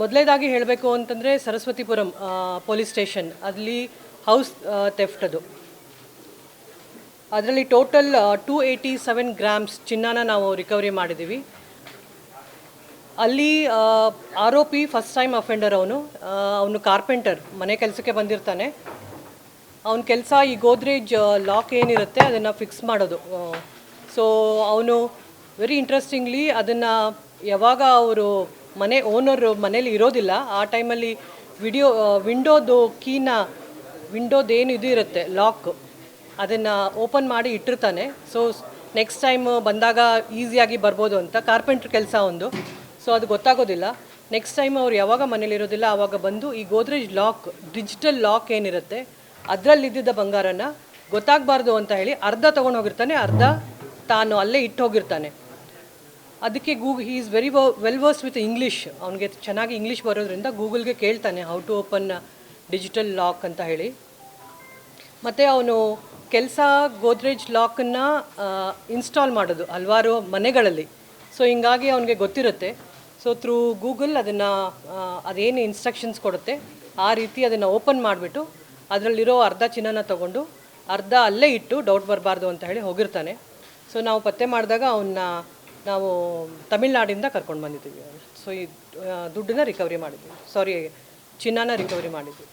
ಮೊದಲೇದಾಗಿ ಹೇಳಬೇಕು ಅಂತಂದರೆ ಸರಸ್ವತಿಪುರಂ ಪೊಲೀಸ್ ಸ್ಟೇಷನ್, ಅಲ್ಲಿ ಹೌಸ್ ತೆಫ್ಟ್ ಅದು. ಅದರಲ್ಲಿ total two eighty seven grams ಚಿನ್ನನ ನಾವು ರಿಕವರಿ ಮಾಡಿದ್ದೀವಿ. ಅಲ್ಲಿ ಆರೋಪಿ ಫಸ್ಟ್ ಟೈಮ್ ಅಫೆಂಡರ್ ಅವನು ಅವನು ಕಾರ್ಪೆಂಟರ್, ಮನೆ ಕೆಲಸಕ್ಕೆ ಬಂದಿರ್ತಾನೆ. ಅವನ ಕೆಲಸ ಈ ಗೋದ್ರೇಜ್ ಲಾಕ್ ಏನಿರುತ್ತೆ ಅದನ್ನು ಫಿಕ್ಸ್ ಮಾಡೋದು. ಸೊ ಅವನು ವೆರಿ ಇಂಟ್ರೆಸ್ಟಿಂಗ್ಲಿ ಅದನ್ನು ಯಾವಾಗ ಅವರು ಮನೆ ಓನರ್ ಮನೇಲಿ ಇರೋದಿಲ್ಲ. ಆ ಟೈಮಲ್ಲಿ ವಿಡಿಯೋ ವಿಂಡೋದು ಕೀನ ವಿಂಡೋದೇನು ಇದು ಇರುತ್ತೆ ಲಾಕ್ ಅದನ್ನು ಓಪನ್ ಮಾಡಿ ಇಟ್ಟಿರ್ತಾನೆ. ಸೊ ನೆಕ್ಸ್ಟ್ ಟೈಮ್ ಬಂದಾಗ ಈಸಿಯಾಗಿ ಬರ್ಬೋದು ಅಂತ. ಕಾರ್ಪೆಂಟ್ರ್ ಕೆಲಸ ಒಂದು. ಸೊ ಅದು ಗೊತ್ತಾಗೋದಿಲ್ಲ. ನೆಕ್ಸ್ಟ್ ಟೈಮ್ ಅವ್ರು ಯಾವಾಗ ಮನೇಲಿರೋದಿಲ್ಲ ಆವಾಗ ಬಂದು ಈ ಗೋದ್ರೇಜ್ ಲಾಕ್ ಡಿಜಿಟಲ್ ಲಾಕ್ ಏನಿರುತ್ತೆ ಅದರಲ್ಲಿ ಇದ್ದಿದ್ದ ಬಂಗಾರನ ಗೊತ್ತಾಗಬಾರ್ದು ಅಂತ ಹೇಳಿ ಅರ್ಧ ತೊಗೊಂಡು ಹೋಗಿರ್ತಾನೆ, ಅರ್ಧ ತಾನು ಅಲ್ಲೇ ಇಟ್ಟು ಹೋಗಿರ್ತಾನೆ. ಅದಕ್ಕೆ ಗೂಗ್ he is very well versed with English ಅವನಿಗೆ ಚೆನ್ನಾಗಿ ಇಂಗ್ಲೀಷ್ ಬರೋದ್ರಿಂದ ಗೂಗಲ್ಗೆ ಕೇಳ್ತಾನೆ how to open digital lock ಅಂತ ಹೇಳಿ. ಮತ್ತು ಅವನು ಕೆಲಸ ಗೋದ್ರೇಜ್ ಲಾಕನ್ನು ಇನ್ಸ್ಟಾಲ್ ಮಾಡೋದು ಹಲವಾರು ಮನೆಗಳಲ್ಲಿ. ಸೊ ಹಿಂಗಾಗಿ ಅವನಿಗೆ ಗೊತ್ತಿರುತ್ತೆ. ಸೊ ಥ್ರೂ ಗೂಗಲ್ ಅದನ್ನು ಅದೇನು ಇನ್ಸ್ಟ್ರಕ್ಷನ್ಸ್ ಕೊಡುತ್ತೆ, ಆ ರೀತಿ ಅದನ್ನು ಓಪನ್ ಮಾಡಿಬಿಟ್ಟು ಅದರಲ್ಲಿರೋ ಅರ್ಧ ಚಿನ್ನನ ತಗೊಂಡು ಅರ್ಧ ಅಲ್ಲೇ ಇಟ್ಟು ಡೌಟ್ ಬರಬಾರ್ದು ಅಂತ ಹೇಳಿ ಹೋಗಿರ್ತಾನೆ. ಸೊ ನಾವು ಪತ್ತೆ ಮಾಡಿದಾಗ ಅವನ್ನ ನಾವು ತಮಿಳ್ನಾಡಿಂದ ಕರ್ಕೊಂಡು ಬಂದಿದ್ದೀವಿ. ಸೊ ಈ ದುಡ್ಡನ್ನ ರಿಕವರಿ ಮಾಡಿದ್ವಿ ಸಾರಿ ಚಿನ್ನನ ರಿಕವರಿ ಮಾಡಿದ್ದೀವಿ.